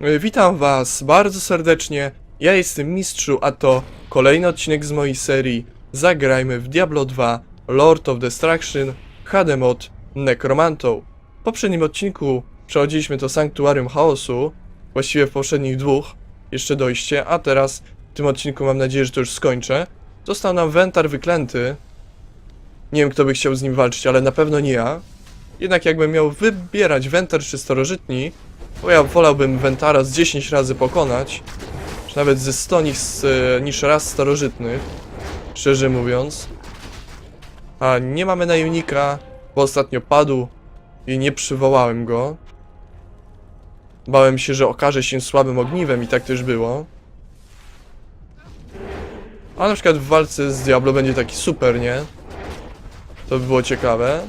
E, Witam was bardzo serdecznie. Ja jestem Mistrzu, a to kolejny odcinek z mojej serii Zagrajmy w Diablo 2 Lord of Destruction HD mod Necromantą. W poprzednim odcinku przechodziliśmy to Sanktuarium Chaosu, właściwie w poprzednich dwóch, jeszcze dojście, a teraz w tym odcinku mam nadzieję, że to już skończę. Został nam Wentar wyklęty. Nie wiem kto by chciał z nim walczyć, ale na pewno nie ja. Jednak jakbym miał wybierać Wentar czy Starożytni, bo ja wolałbym Wentara z 10 razy pokonać, czy nawet ze 100 niż, e, niż raz starożytnych, szczerze mówiąc. A nie mamy najemnika, bo ostatnio padł i nie przywołałem go. Bałem się, że okaże się słabym ogniwem i tak też było. A na przykład w walce z Diablo będzie taki super, nie? To by było ciekawe.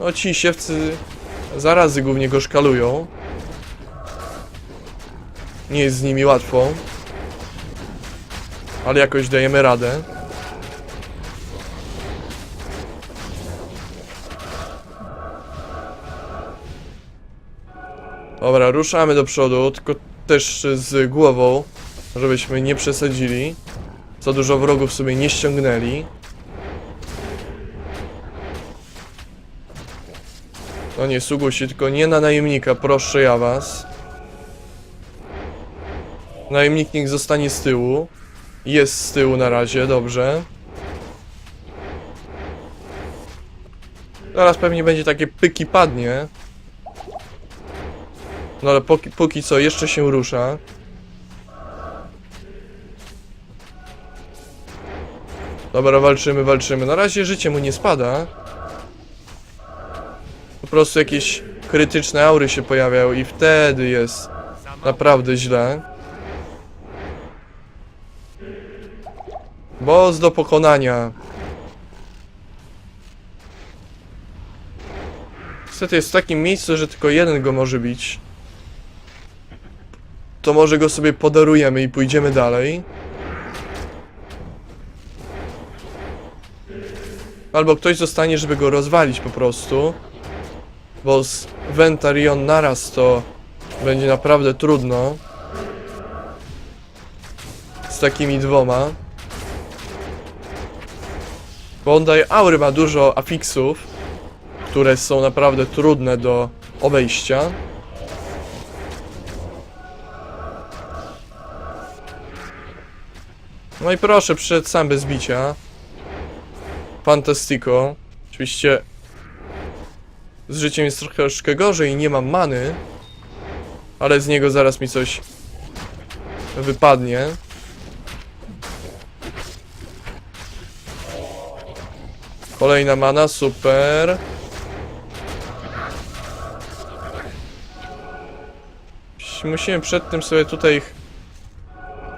No ci siewcy zarazy głównie go szkalują. Nie jest z nimi łatwo. Ale jakoś dajemy radę. Dobra, ruszamy do przodu, tylko też z głową, żebyśmy nie przesadzili. Za dużo wrogów sobie nie ściągnęli. No nie, Sugusi, tylko nie na najemnika, proszę ja was. Najemnik niech zostanie z tyłu. Jest z tyłu na razie, dobrze. Zaraz pewnie będzie takie pyki padnie. No ale póki, póki co jeszcze się rusza. Dobra, walczymy, walczymy. Na razie życie mu nie spada. Po prostu jakieś krytyczne aury się pojawiają i wtedy jest naprawdę źle. Boss do pokonania. Niestety jest w takim miejscu, że tylko jeden go może bić. To może go sobie podarujemy i pójdziemy dalej. Albo ktoś zostanie, żeby go rozwalić po prostu. Bo z Ventarion naraz to będzie naprawdę trudno. Z takimi dwoma. Bo on daje aury, ma dużo afiksów, które są naprawdę trudne do obejścia. No i proszę, przyszedł sam bez bicia. Fantastico. Oczywiście z życiem jest troszkę gorzej, nie mam many. Ale z niego zaraz mi coś wypadnie. Kolejna mana, super. Musimy przed tym sobie tutaj ich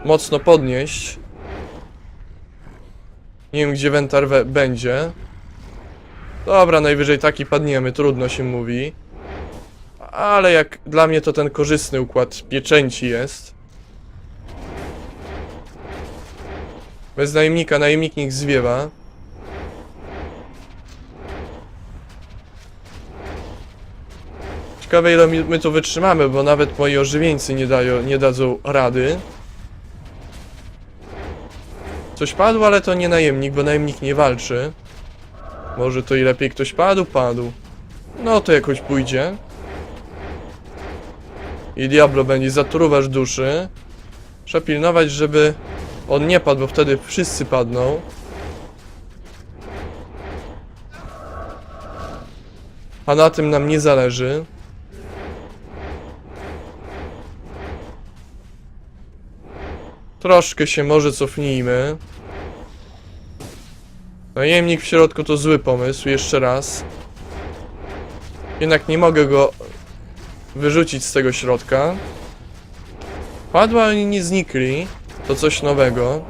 mocno podnieść. Nie wiem gdzie Wentar we będzie. Dobra, najwyżej taki padniemy, trudno się mówi. Ale jak dla mnie to ten korzystny układ pieczęci jest. Bez najemnika, najemnik niech zwiewa. Ciekawe ile my tu wytrzymamy, bo nawet moi ożywieńcy nie, dają, nie dadzą rady. Coś padło, ale to nie najemnik, bo najemnik nie walczy. Może to i lepiej ktoś padł? Padł. No to jakoś pójdzie. I Diablo będzie zatruwasz duszy. Trzeba pilnować, żeby on nie padł, bo wtedy wszyscy padną. A na tym nam nie zależy. Troszkę się może cofnijmy. Najemnik w środku to zły pomysł, jeszcze raz. Jednak nie mogę go wyrzucić z tego środka. Padła, oni nie znikli. To coś nowego.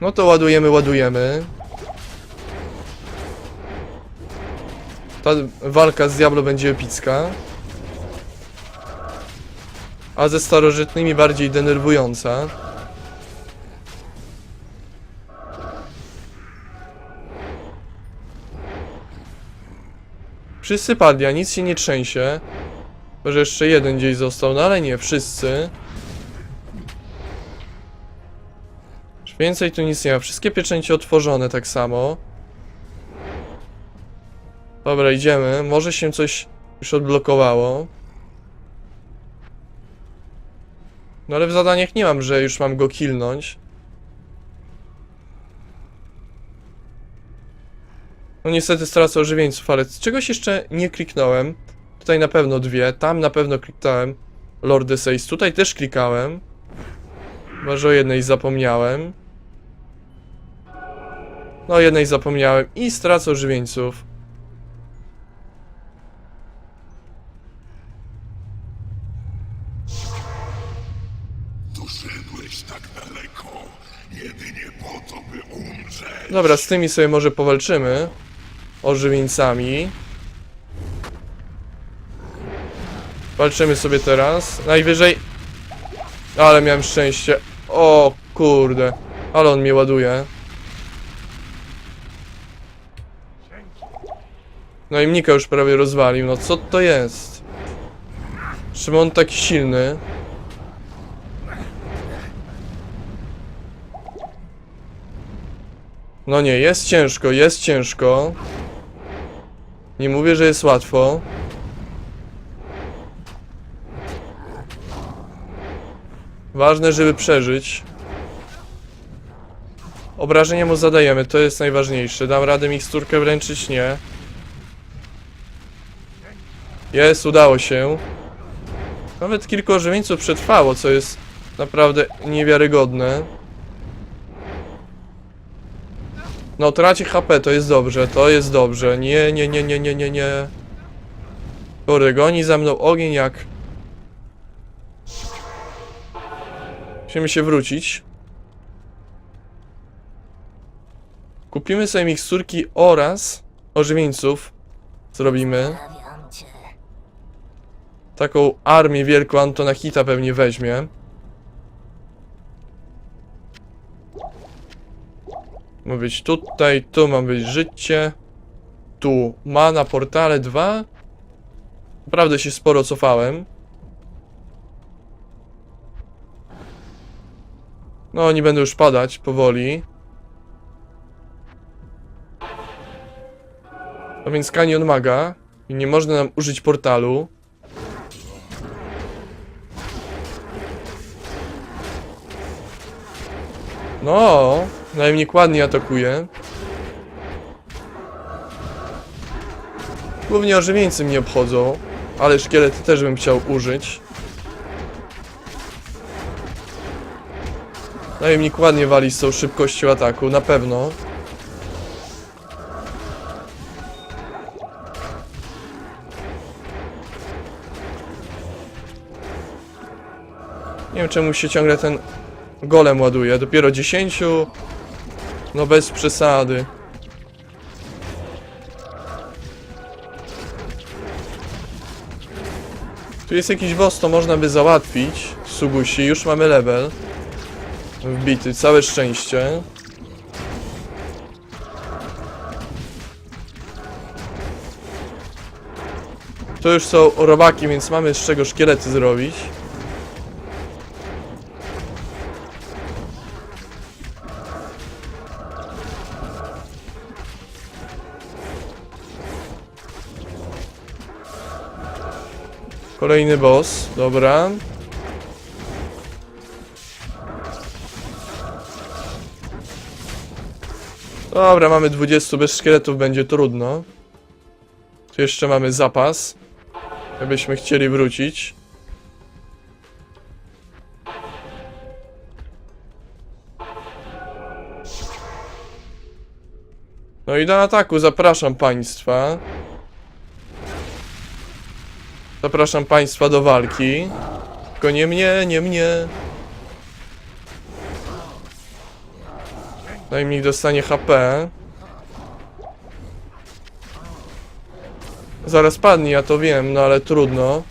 No to ładujemy, ładujemy. Ta walka z Diablo będzie epicka. A ze starożytnymi bardziej denerwująca. Wszyscy padli, a nic się nie trzęsie. Może jeszcze jeden gdzieś został, no ale nie, wszyscy. Więcej tu nic nie ma. Wszystkie pieczęcie otworzone tak samo. Dobra, idziemy. Może się coś już odblokowało. No ale w zadaniach nie mam, że już mam go killnąć. No niestety stracę ożywieńców, ale czegoś jeszcze nie kliknąłem. Tutaj na pewno dwie, tam na pewno kliknąłem. Lord Says, tutaj też klikałem. Chyba, że o jednej zapomniałem. No o jednej zapomniałem i stracę ożywieńców. To, by umrzeć. Dobra, z tymi sobie może powalczymy. Ożywieńcami. Walczymy sobie teraz. Najwyżej... Ale miałem szczęście. O kurde. Ale on mnie ładuje. No i Mnika już prawie rozwalił. No co to jest? Czemu on taki silny? No nie, jest ciężko, jest ciężko. Nie mówię, że jest łatwo. Ważne, żeby przeżyć. Obrażenia mu zadajemy, to jest najważniejsze. Dam radę miksturkę wręczyć? Nie. Jest, udało się. Nawet kilku ożywieńców przetrwało, co jest naprawdę niewiarygodne. No, traci HP, to jest dobrze, to jest dobrze. Nie, nie, nie, nie, nie, nie, nie. Kurde, goni za mną ogień jak... Musimy się wrócić. Kupimy sobie miksturki oraz ożywieńców. Zrobimy. Taką armię wielką Antona Hita pewnie weźmie. Ma być tutaj, tu ma być życie. Tu ma na portale 2. Naprawdę się sporo cofałem. No, nie będę już padać powoli. No więc kanion maga. I nie można nam użyć portalu. No, najemnik ładnie atakuje. Głównie ożywieńcy mnie obchodzą, ale szkielety też bym chciał użyć. Najemnik ładnie wali z tą szybkością ataku, na pewno. Nie wiem czemu się ciągle ten golem ładuje. Dopiero 10. No bez przesady. Tu jest jakiś boss, to można by załatwić. Sugusi, już mamy level. Wbity, całe szczęście. To już są robaki, więc mamy z czego szkielety zrobić. Kolejny boss, dobra. Dobra, mamy 20, bez szkieletów będzie trudno. Tu jeszcze mamy zapas. Gdybyśmy chcieli wrócić. No i do ataku zapraszam państwa. Zapraszam państwa do walki. Tylko nie mnie, nie mnie. Najmniej dostanie HP. Zaraz padnie, ja to wiem, no ale trudno.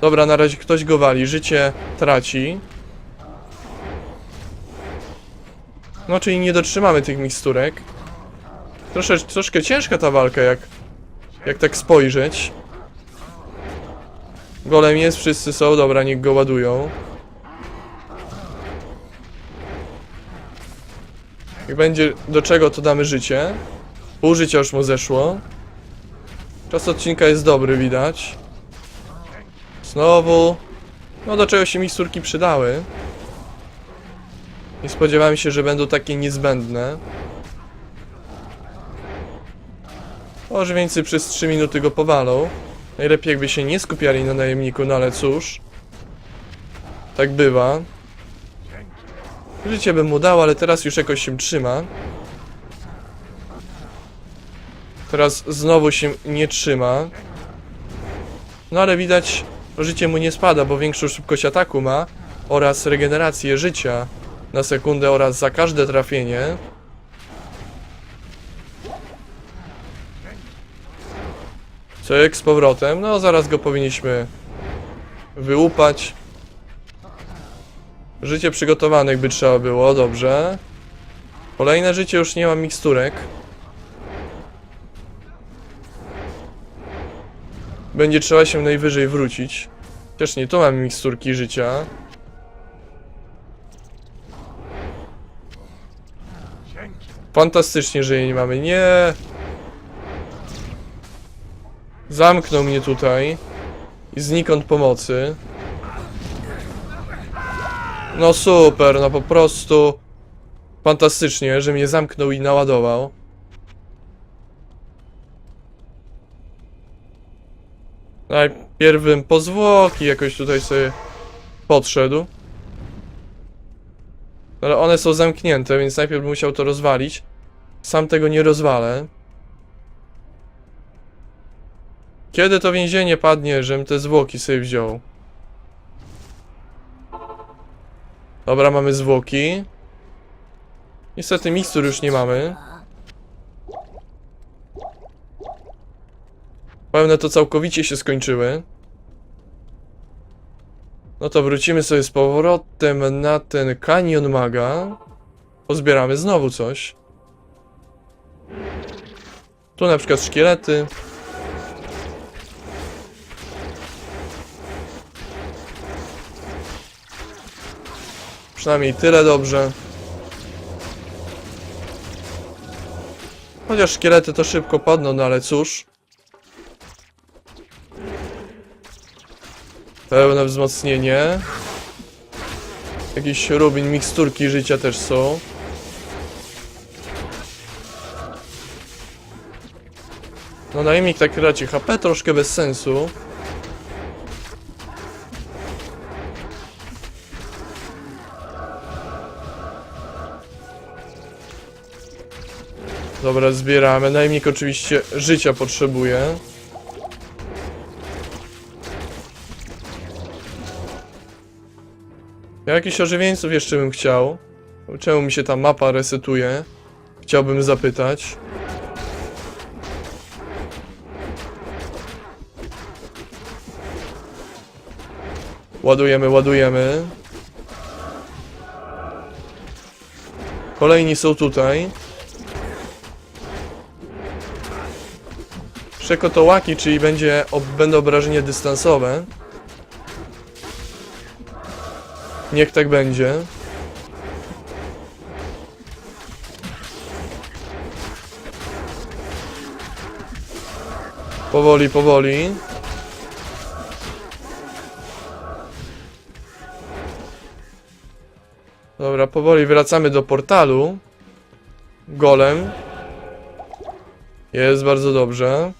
Dobra, na razie ktoś go wali, życie traci. No, czyli nie dotrzymamy tych miksturek. Trosze, troszkę ciężka ta walka, jak, jak tak spojrzeć. Golem jest, wszyscy są, dobra, niech go ładują. Jak będzie do czego, to damy życie. Pół życia już mu zeszło. Czas odcinka jest dobry, widać. Znowu. No do czego się miksturki przydały. Nie spodziewałem się, że będą takie niezbędne. Więcej przez 3 minuty go powalą. Najlepiej jakby się nie skupiali na najemniku, no ale cóż. Tak bywa. Życie bym mu dał, ale teraz już jakoś się trzyma. Teraz znowu się nie trzyma. No ale widać, życie mu nie spada, bo większą szybkość ataku ma oraz regenerację życia na sekundę oraz za każde trafienie. Cyk z powrotem. No zaraz go powinniśmy wyłupać. Życie przygotowanych by trzeba było, dobrze. Kolejne życie już nie ma miksturek. Będzie trzeba się najwyżej wrócić. Chociaż nie, tu mamy miksturki życia. Fantastycznie, że jej nie mamy. Nie! Zamknął mnie tutaj. I znikąd pomocy. No super, no po prostu fantastycznie, że mnie zamknął i naładował. Najpierw bym po zwłoki jakoś tutaj sobie podszedł. Ale one są zamknięte, więc najpierw musiał to rozwalić. Sam tego nie rozwalę. Kiedy to więzienie padnie, żebym te zwłoki sobie wziął? Dobra, mamy zwłoki. Niestety mikstur już nie mamy. Pełne to całkowicie się skończyły. No to wrócimy sobie z powrotem na ten kanion maga. Pozbieramy znowu coś. Tu na przykład szkielety. Przynajmniej tyle dobrze. Chociaż szkielety to szybko padną, no ale cóż. Pełne wzmocnienie. Jakiś rubin, miksturki życia też są. No najemnik tak traci HP, troszkę bez sensu. Dobra, zbieramy. Najemnik oczywiście życia potrzebuje. Ja jakichś ożywieńców jeszcze bym chciał. Czemu mi się ta mapa resetuje? Chciałbym zapytać. Ładujemy, ładujemy. Kolejni są tutaj. Przekotołaki, czyli będzie, ob, będą obrażenia dystansowe. Niech tak będzie. Powoli, powoli. Dobra, powoli wracamy do portalu. Golem. Jest bardzo dobrze.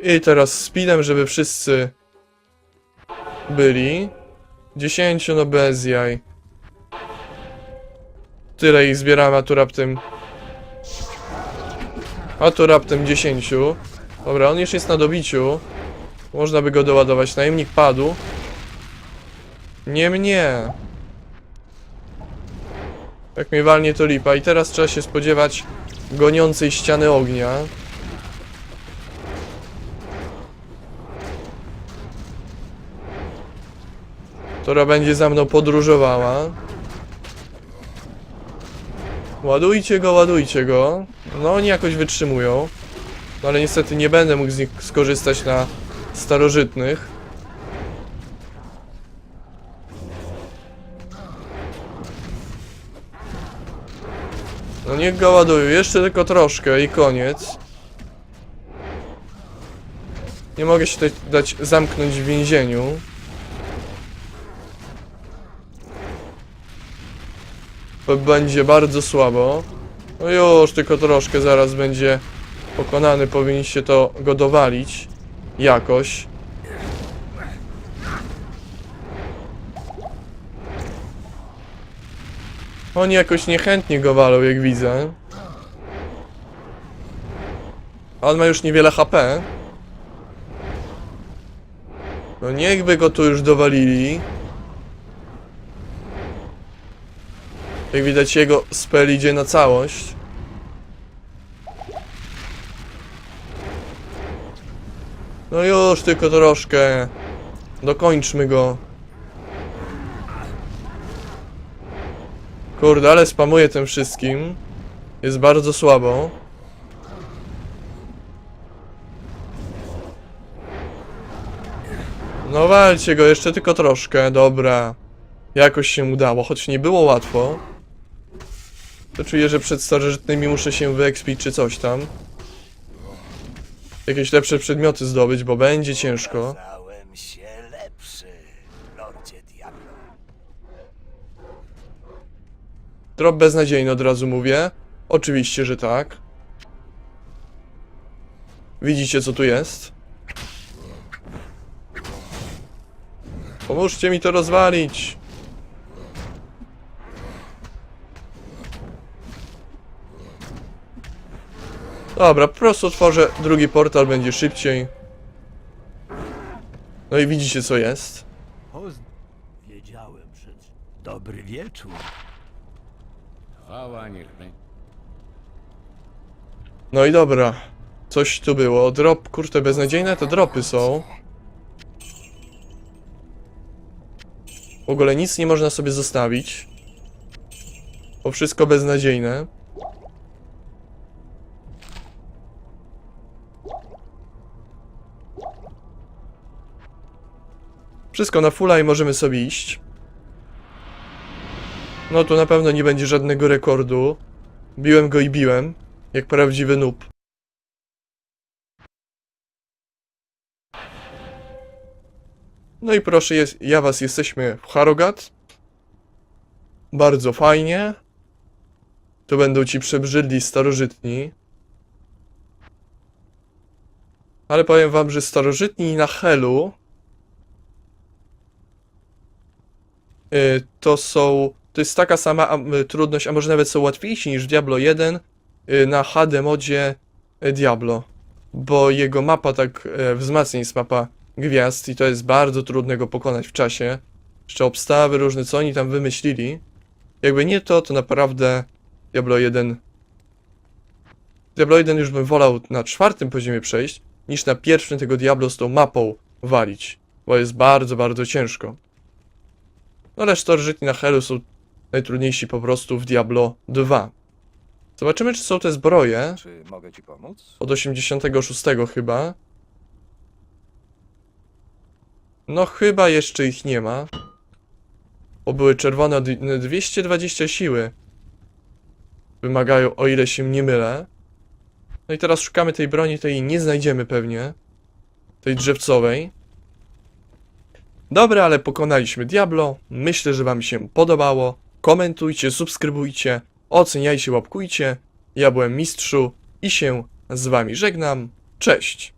I teraz speedem, żeby wszyscy byli. 10 no bez jaj. Tyle ich zbieramy, a tu raptem... A tu raptem 10. Dobra, on już jest na dobiciu. Można by go doładować. Najemnik padł. Nie mnie. Jak mnie walnie to lipa. I teraz trzeba się spodziewać goniącej ściany ognia. Która będzie za mną podróżowała. Ładujcie go, ładujcie go. No oni jakoś wytrzymują. No ale niestety nie będę mógł z nich skorzystać na starożytnych. No niech go ładują, jeszcze tylko troszkę i koniec. Nie mogę się dać zamknąć w więzieniu. Będzie bardzo słabo. No już, tylko troszkę zaraz będzie pokonany. Powinniście to go dowalić. Jakoś. Oni jakoś niechętnie go walą, jak widzę. On ma już niewiele HP. No niechby go tu już dowalili. Jak widać jego spell idzie na całość. No już, tylko troszkę. Dokończmy go. Kurde, ale spamuje tym wszystkim. Jest bardzo słabo. No walcie go, jeszcze tylko troszkę, dobra. Jakoś się udało, choć nie było łatwo. To czuję, że przed starożytnymi muszę się wyekspić czy coś tam. Jakieś lepsze przedmioty zdobyć, bo będzie ciężko. Stałem się lepszy, Lordzie Diablo. Drop beznadziejny od razu mówię. Oczywiście, że tak. Widzicie co tu jest? Pomóżcie mi to rozwalić. Dobra, po prostu otworzę drugi portal, będzie szybciej. No i widzicie co jest. Wiedziałem przecież. Dobry wieczór. Chwała niech będzie. No i dobra. Coś tu było. Drop, kurczę, beznadziejne te dropy są. W ogóle nic nie można sobie zostawić. Bo wszystko beznadziejne. Wszystko na fulla i możemy sobie iść. No tu na pewno nie będzie żadnego rekordu. Biłem go i biłem. Jak prawdziwy noob. No i proszę, jest, ja was jesteśmy w Harogat. Bardzo fajnie. To będą ci przebrzydli starożytni. Ale powiem wam, że starożytni na Helu to są. To jest taka sama am, y, trudność, a może nawet są łatwiejsi niż Diablo 1 y, na HD modzie y, Diablo. Bo jego mapa tak y, wzmacnia jest mapa gwiazd i to jest bardzo trudne go pokonać w czasie. Jeszcze obstawy różne, co oni tam wymyślili. Jakby nie to, to naprawdę Diablo 1. Diablo 1 już bym wolał na czwartym poziomie przejść, niż na pierwszym tego Diablo z tą mapą walić. Bo jest bardzo, bardzo ciężko. No ale starożytni na Helu są najtrudniejsi po prostu w Diablo 2. Zobaczymy, czy są te zbroje. Czy mogę ci pomóc? Od 86 chyba. No chyba jeszcze ich nie ma. Bo były czerwone od 220 siły. Wymagają, o ile się nie mylę. No i teraz szukamy tej broni, tej nie znajdziemy pewnie. Tej drzewcowej. Dobra, ale pokonaliśmy Diablo. Myślę, że wam się podobało. Komentujcie, subskrybujcie, oceniajcie, łapkujcie. Ja byłem Mistrzu i się z wami żegnam. Cześć!